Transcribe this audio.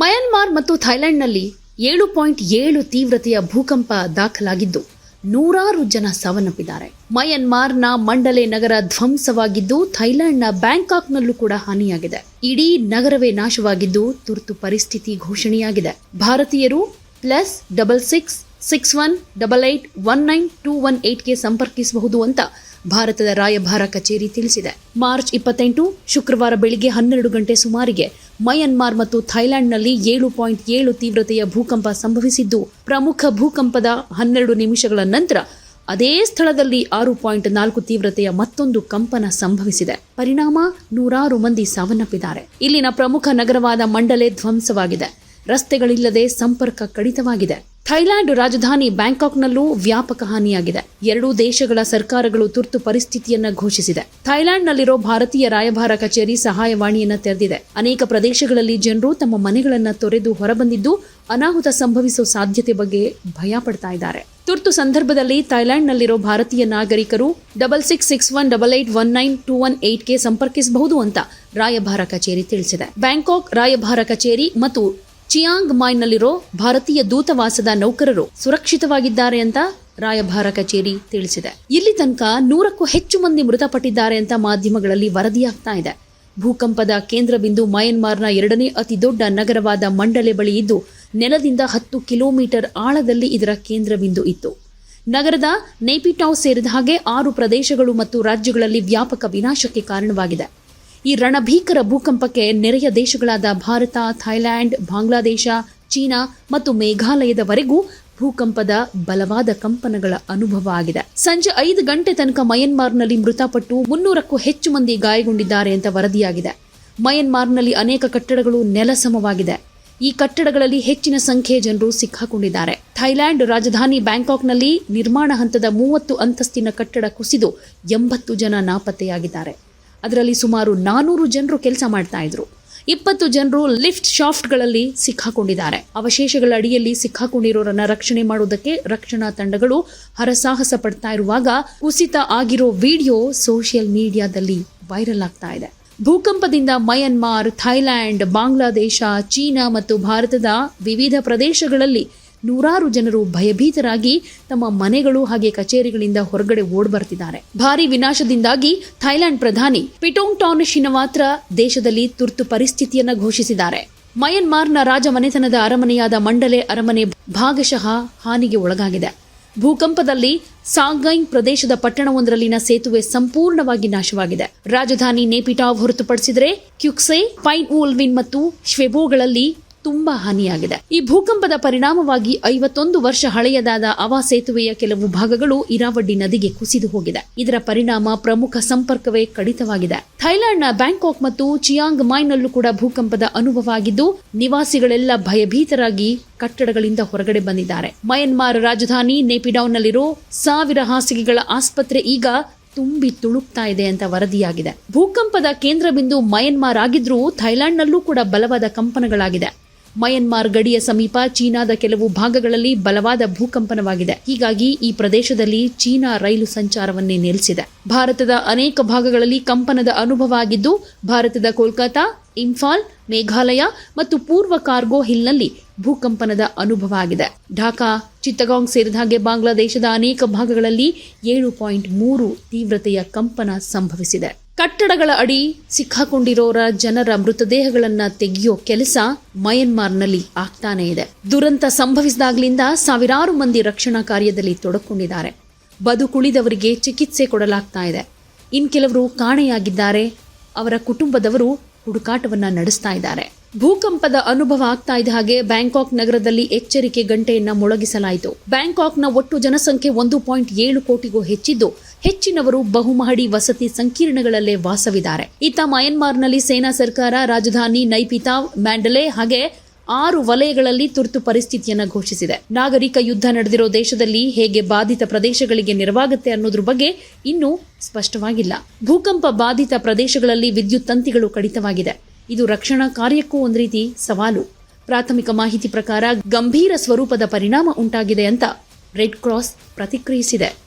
ಮಯನ್ಮಾರ್ ಮತ್ತು ಥೈಲ್ಯಾಂಡ್ನಲ್ಲಿ ಏಳು ಪಾಯಿಂಟ್ ಏಳು ತೀವ್ರತೆಯ ಭೂಕಂಪ ದಾಖಲಾಗಿದ್ದು, ನೂರಾರು ಜನ ಸಾವನ್ನಪ್ಪಿದ್ದಾರೆ. ಮಯನ್ಮಾರ್ನ ಮಂಡಲೆ ನಗರ ಧ್ವಂಸವಾಗಿದ್ದು ಥೈಲ್ಯಾಂಡ್ನ ಬ್ಯಾಂಕಾಕ್ನಲ್ಲೂ ಕೂಡ ಹಾನಿಯಾಗಿದೆ. ಇಡೀ ನಗರವೇ ನಾಶವಾಗಿದ್ದು, ತುರ್ತು ಪರಿಸ್ಥಿತಿ ಘೋಷಣೆಯಾಗಿದೆ. ಭಾರತೀಯರು plus double six six one double eight one nine two one ಏಟ್ಗೆ ಸಂಪರ್ಕಿಸಬಹುದು ಅಂತ ಭಾರತದ ರಾಯಭಾರ ಕಚೇರಿ ತಿಳಿಸಿದೆ. ಮಾರ್ಚ್ ಇಪ್ಪತ್ತೆಂಟು, ಶುಕ್ರವಾರ ಬೆಳಿಗ್ಗೆ ಹನ್ನೆರಡು ಗಂಟೆ ಸುಮಾರಿಗೆ ಮಯನ್ಮಾರ್ ಮತ್ತು ಥೈಲ್ಯಾಂಡ್ನಲ್ಲಿ ಏಳು ಪಾಯಿಂಟ್ ಏಳು ತೀವ್ರತೆಯ ಭೂಕಂಪ ಸಂಭವಿಸಿದ್ದು, ಪ್ರಮುಖ ಭೂಕಂಪದ ಹನ್ನೆರಡು ನಿಮಿಷಗಳ ನಂತರ ಅದೇ ಸ್ಥಳದಲ್ಲಿ ಆರು ಪಾಯಿಂಟ್ ನಾಲ್ಕು ತೀವ್ರತೆಯ ಮತ್ತೊಂದು ಕಂಪನ ಸಂಭವಿಸಿದೆ. ಪರಿಣಾಮ ನೂರಾರು ಮಂದಿ ಸಾವನ್ನಪ್ಪಿದ್ದಾರೆ. ಇಲ್ಲಿನ ಪ್ರಮುಖ ನಗರವಾದ ಮಂಡಲೆ ಧ್ವಂಸವಾಗಿದೆ. ರಸ್ತೆಗಳಿಲ್ಲದೆ ಸಂಪರ್ಕ ಕಡಿತವಾಗಿದೆ. ಥೈಲ್ಯಾಂಡ್ ರಾಜಧಾನಿ ಬ್ಯಾಂಕಾಕ್ನಲ್ಲೂ ವ್ಯಾಪಕ ಹಾನಿಯಾಗಿದೆ. ಎರಡೂ ದೇಶಗಳ ಸರ್ಕಾರಗಳು ತುರ್ತು ಪರಿಸ್ಥಿತಿಯನ್ನು ಘೋಷಿಸಿದೆ. ಥೈಲ್ಯಾಂಡ್ನಲ್ಲಿರೋ ಭಾರತೀಯ ರಾಯಭಾರ ಕಚೇರಿ ಸಹಾಯವಾಣಿಯನ್ನು ತೆರೆದಿದೆ. ಅನೇಕ ಪ್ರದೇಶಗಳಲ್ಲಿ ಜನರು ತಮ್ಮ ಮನೆಗಳನ್ನು ತೊರೆದು ಹೊರಬಂದಿದ್ದು ಅನಾಹುತ ಸಂಭವಿಸುವ ಸಾಧ್ಯತೆ ಬಗ್ಗೆ ಭಯ ಪಡ್ತಾ ಇದ್ದಾರೆ. ತುರ್ತು ಸಂದರ್ಭದಲ್ಲಿ ಥೈಲ್ಯಾಂಡ್ನಲ್ಲಿರೋ ಭಾರತೀಯ ನಾಗರಿಕರು double six six one double eight one nine two one ಏಟ್ಗೆ ಸಂಪರ್ಕಿಸಬಹುದು ಅಂತ ರಾಯಭಾರ ಕಚೇರಿ ತಿಳಿಸಿದೆ. ಬ್ಯಾಂಕಾಕ್ ರಾಯಭಾರ ಕಚೇರಿ ಮತ್ತು ಚಿಯಾಂಗ್ ಮಾಯ್ನಲ್ಲಿರೋ ಭಾರತೀಯ ದೂತವಾಸದ ನೌಕರರು ಸುರಕ್ಷಿತವಾಗಿದ್ದಾರೆ ಅಂತ ರಾಯಭಾರ ಕಚೇರಿ ತಿಳಿಸಿದೆ. ಇಲ್ಲಿ ತನಕ ನೂರಕ್ಕೂ ಹೆಚ್ಚು ಮಂದಿ ಮೃತಪಟ್ಟಿದ್ದಾರೆ ಅಂತ ಮಾಧ್ಯಮಗಳಲ್ಲಿ ವರದಿಯಾಗ್ತಾ ಇದೆ. ಭೂಕಂಪದ ಕೇಂದ್ರ ಬಿಂದು ಮಯನ್ಮಾರ್ನ ಎರಡನೇ ಅತಿ ದೊಡ್ಡ ನಗರವಾದ ಮಂಡಲೆ ಬಳಿ ಇದ್ದು, ನೆಲದಿಂದ ಹತ್ತು ಕಿಲೋಮೀಟರ್ ಆಳದಲ್ಲಿ ಇದರ ಕೇಂದ್ರ ಬಿಂದು ಇತ್ತು. ನಗರದ ನೇಪಿಟಾವ್ ಸೇರಿದ ಹಾಗೆ ಆರು ಪ್ರದೇಶಗಳು ಮತ್ತು ರಾಜ್ಯಗಳಲ್ಲಿ ವ್ಯಾಪಕ ವಿನಾಶಕ್ಕೆ ಕಾರಣವಾಗಿದೆ. ಈ ರಣಭೀಕರ ಭೂಕಂಪಕ್ಕೆ ನೆರೆಯ ದೇಶಗಳಾದ ಭಾರತ ಥೈಲ್ಯಾಂಡ್ ಬಾಂಗ್ಲಾದೇಶ, ಚೀನಾ ಮತ್ತು ಮೇಘಾಲಯದವರೆಗೂ ಭೂಕಂಪದ ಬಲವಾದ ಕಂಪನಗಳ ಅನುಭವ ಆಗಿದೆ. ಸಂಜೆ ಐದು ಗಂಟೆ ತನಕ ಮಯನ್ಮಾರ್ನಲ್ಲಿ ಮೃತಪಟ್ಟು ಮುನ್ನೂರಕ್ಕೂ ಹೆಚ್ಚು ಮಂದಿ ಗಾಯಗೊಂಡಿದ್ದಾರೆ ಅಂತ ವರದಿಯಾಗಿದೆ. ಮಯನ್ಮಾರ್ನಲ್ಲಿ ಅನೇಕ ಕಟ್ಟಡಗಳು ನೆಲಸಮವಾಗಿದೆ. ಈ ಕಟ್ಟಡಗಳಲ್ಲಿ ಹೆಚ್ಚಿನ ಸಂಖ್ಯೆಯ ಜನರು ಸಿಕ್ಕಾಕೊಂಡಿದ್ದಾರೆ. ಥೈಲ್ಯಾಂಡ್ ರಾಜಧಾನಿ ಬ್ಯಾಂಕಾಕ್ನಲ್ಲಿ ನಿರ್ಮಾಣ ಹಂತದ ಮೂವತ್ತು ಅಂತಸ್ತಿನ ಕಟ್ಟಡ ಕುಸಿದು ಎಂಬತ್ತು ಜನ ನಾಪತ್ತೆಯಾಗಿದ್ದಾರೆ. ಅದರಲ್ಲಿ ಸುಮಾರು ನಾನೂರು ಜನರು ಕೆಲಸ ಮಾಡ್ತಾ ಇದ್ರು. ಇಪ್ಪತ್ತು ಜನರು ಲಿಫ್ಟ್ ಶಾಫ್ಟ್ಗಳಲ್ಲಿ ಸಿಕ್ಕಾಕೊಂಡಿದ್ದಾರೆ. ಅವಶೇಷಗಳ ಅಡಿಯಲ್ಲಿ ಸಿಕ್ಕಾಕೊಂಡಿರೋರನ್ನ ರಕ್ಷಣೆ ಮಾಡುವುದಕ್ಕೆ ರಕ್ಷಣಾ ತಂಡಗಳು ಹರಸಾಹಸ ಪಡ್ತಾ ಇರುವಾಗ ಕುಸಿತ ಆಗಿರೋ ವಿಡಿಯೋ ಸೋಷಿಯಲ್ ಮೀಡಿಯಾದಲ್ಲಿ ವೈರಲ್ ಆಗ್ತಾ ಇದೆ. ಭೂಕಂಪದಿಂದ ಮಯನ್ಮಾರ್ ಥೈಲ್ಯಾಂಡ್ ಬಾಂಗ್ಲಾದೇಶ, ಚೀನಾ ಮತ್ತು ಭಾರತದ ವಿವಿಧ ಪ್ರದೇಶಗಳಲ್ಲಿ ನೂರಾರು ಜನರು ಭಯಭೀತರಾಗಿ ತಮ್ಮ ಮನೆಗಳು ಹಾಗೆ ಕಚೇರಿಗಳಿಂದ ಹೊರಗಡೆ ಓಡ್ ಬರ್ತಿದ್ದಾರೆ ಭಾರಿ ವಿನಾಶದಿಂದಾಗಿ ಥೈಲ್ಯಾಂಡ್ ಪ್ರಧಾನಿ ಪಿಟೋಂಗ್ ಟಾನ್ ಶಿನವಾತ್ರ ದೇಶದಲ್ಲಿ ತುರ್ತು ಪರಿಸ್ಥಿತಿಯನ್ನ ಘೋಷಿಸಿದ್ದಾರೆ. ಮಯನ್ಮಾರ್ನ ರಾಜ ಮನೆತನದ ಅರಮನೆಯಾದ ಮಂಡಲೆ ಅರಮನೆ ಭಾಗಶಃ ಹಾನಿಗೆ ಒಳಗಾಗಿದೆ. ಭೂಕಂಪದಲ್ಲಿ ಸಾಂಗೈಂಗ್ ಪ್ರದೇಶದ ಪಟ್ಟಣವೊಂದರಲ್ಲಿನ ಸೇತುವೆ ಸಂಪೂರ್ಣವಾಗಿ ನಾಶವಾಗಿದೆ. ರಾಜಧಾನಿ ನೇಪಿಟಾವ್ ಹೊರತುಪಡಿಸಿದರೆ ಕ್ಯುಕ್ಸೆ, ಪೈನ್ ಮತ್ತು ಶ್ವೆಬೋಗಳಲ್ಲಿ ತುಂಬಾ ಹಾನಿಯಾಗಿದೆ. ಈ ಭೂಕಂಪದ ಪರಿಣಾಮವಾಗಿ ಐವತ್ತೊಂದು ವರ್ಷ ಹಳೆಯದಾದ ಅವಾ ಸೇತುವೆಯ ಕೆಲವು ಭಾಗಗಳು ಇರಾವಡ್ಡಿ ನದಿಗೆ ಕುಸಿದು ಹೋಗಿದೆ. ಇದರ ಪರಿಣಾಮ ಪ್ರಮುಖ ಸಂಪರ್ಕವೇ ಕಡಿತವಾಗಿದೆ. ಥೈಲ್ಯಾಂಡ್ನ ಬ್ಯಾಂಕಾಕ್ ಮತ್ತು ಚಿಯಾಂಗ್ ಮಾಯ್ನಲ್ಲೂ ಕೂಡ ಭೂಕಂಪದ ಅನುಭವ ಆಗಿದ್ದು ನಿವಾಸಿಗಳೆಲ್ಲ ಭಯಭೀತರಾಗಿ ಕಟ್ಟಡಗಳಿಂದ ಹೊರಗಡೆ ಬಂದಿದ್ದಾರೆ. ಮಯನ್ಮಾರ್ ರಾಜಧಾನಿ ನೇಪಿಡೌನ್ನಲ್ಲಿರೋ ಸಾವಿರ ಹಾಸಿಗೆಗಳ ಆಸ್ಪತ್ರೆ ಈಗ ತುಂಬಿ ತುಳುಕ್ತಾ ಇದೆ ಅಂತ ವರದಿಯಾಗಿದೆ. ಭೂಕಂಪದ ಕೇಂದ್ರ ಬಿಂದು ಮಯನ್ಮಾರ್ ಆಗಿದ್ರೂ ಥೈಲ್ಯಾಂಡ್ನಲ್ಲೂ ಕೂಡ ಬಲವಾದ ಕಂಪನಗಳಾಗಿದೆ ಮಯನ್ಮಾರ್ ಗಡಿಯ ಸಮೀಪ ಚೀನಾದ ಕೆಲವು ಭಾಗಗಳಲ್ಲಿ ಬಲವಾದ ಭೂಕಂಪನವಾಗಿದೆ. ಹೀಗಾಗಿ ಈ ಪ್ರದೇಶದಲ್ಲಿ ಚೀನಾ ರೈಲು ಸಂಚಾರವನ್ನೇ ನಿಲ್ಲಿಸಿದೆ. ಭಾರತದ ಅನೇಕ ಭಾಗಗಳಲ್ಲಿ ಕಂಪನದ ಅನುಭವ ಆಗಿದ್ದು, ಭಾರತದ ಕೋಲ್ಕತಾ ಇಂಫಾಲ್, ಮೇಘಾಲಯ ಮತ್ತು ಪೂರ್ವ ಕಾರ್ಗೋ ಹಿಲ್ನಲ್ಲಿ ಭೂಕಂಪನದ ಅನುಭವ ಆಗಿದೆ. ಢಾಕಾ ಚಿತ್ತಗಾಂಗ್ ಸೇರಿದ ಬಾಂಗ್ಲಾದೇಶದ ಅನೇಕ ಭಾಗಗಳಲ್ಲಿ ಏಳು ಪಾಯಿಂಟ್ ಮೂರು ತೀವ್ರತೆಯ ಕಂಪನ ಸಂಭವಿಸಿದೆ. ಕಟ್ಟಡಗಳ ಅಡಿ ಸಿಕ್ಕಾಕೊಂಡಿರೋರ ಜನರ ಮೃತದೇಹಗಳನ್ನ ತೆಗೆಯೋ ಕೆಲಸ ಮಯನ್ಮಾರ್ನಲ್ಲಿ ಆಗ್ತಾನೆ ಇದೆ. ದುರಂತ ಸಂಭವಿಸಿದಾಗ್ಲಿಂದ ಸಾವಿರಾರು ಮಂದಿ ರಕ್ಷಣಾ ಕಾರ್ಯದಲ್ಲಿ ತೊಡಕೊಂಡಿದ್ದಾರೆ. ಬದುಕುಳಿದವರಿಗೆ ಚಿಕಿತ್ಸೆ ಕೊಡಲಾಗ್ತಾ ಇದೆ. ಇನ್ ಕೆಲವರು ಕಾಣೆಯಾಗಿದ್ದಾರೆ. ಅವರ ಕುಟುಂಬದವರು ಹುಡುಕಾಟವನ್ನ ನಡೆಸ್ತಾ ಇದ್ದಾರೆ. ಭೂಕಂಪದ ಅನುಭವ ಆಗ್ತಾ ಇದ್ದ ಹಾಗೆ ಬ್ಯಾಂಕಾಕ್ ನಗರದಲ್ಲಿ ಎಚ್ಚರಿಕೆ ಗಂಟೆಯನ್ನ ಮೊಳಗಿಸಲಾಯಿತು. ಬ್ಯಾಂಕಾಕ್ನ ಒಟ್ಟು ಜನಸಂಖ್ಯೆ ಒಂದು ಪಾಯಿಂಟ್ ಏಳು ಕೋಟಿಗೂ ಹೆಚ್ಚಿದ್ದು, ಹೆಚ್ಚಿನವರು ಬಹುಮಹಡಿ ವಸತಿ ಸಂಕೀರ್ಣಗಳಲ್ಲೇ ವಾಸವಿದ್ದಾರೆ. ಇತ್ತ ಮಯನ್ಮಾರ್ನಲ್ಲಿ ಸೇನಾ ಸರ್ಕಾರ, ರಾಜಧಾನಿ ನೈಪಿತಾವ್, ಮ್ಯಾಂಡಲೆ ಹಾಗೆ ಆರು ವಲಯಗಳಲ್ಲಿ ತುರ್ತು ಪರಿಸ್ಥಿತಿಯನ್ನು ಘೋಷಿಸಿದೆ. ನಾಗರಿಕ ಯುದ್ಧ ನಡೆದಿರೋ ದೇಶದಲ್ಲಿ ಹೇಗೆ ಬಾಧಿತ ಪ್ರದೇಶಗಳಿಗೆ ನೆರವಾಗುತ್ತೆ ಅನ್ನೋದ್ರ ಬಗ್ಗೆ ಇನ್ನೂ ಸ್ಪಷ್ಟವಾಗಿಲ್ಲ. ಭೂಕಂಪ ಬಾಧಿತ ಪ್ರದೇಶಗಳಲ್ಲಿ ವಿದ್ಯುತ್ ತಂತಿಗಳು ಕಡಿತವಾಗಿದೆ. ಇದು ರಕ್ಷಣಾ ಕಾರ್ಯಕ್ಕೂ ಒಂದು ರೀತಿ ಸವಾಲು. ಪ್ರಾಥಮಿಕ ಮಾಹಿತಿ ಪ್ರಕಾರ ಗಂಭೀರ ಸ್ವರೂಪದ ಪರಿಣಾಮ ಉಂಟಾಗಿದೆ ಅಂತ ರೆಡ್ ಕ್ರಾಸ್ ಪ್ರತಿಕ್ರಿಯಿಸಿದೆ.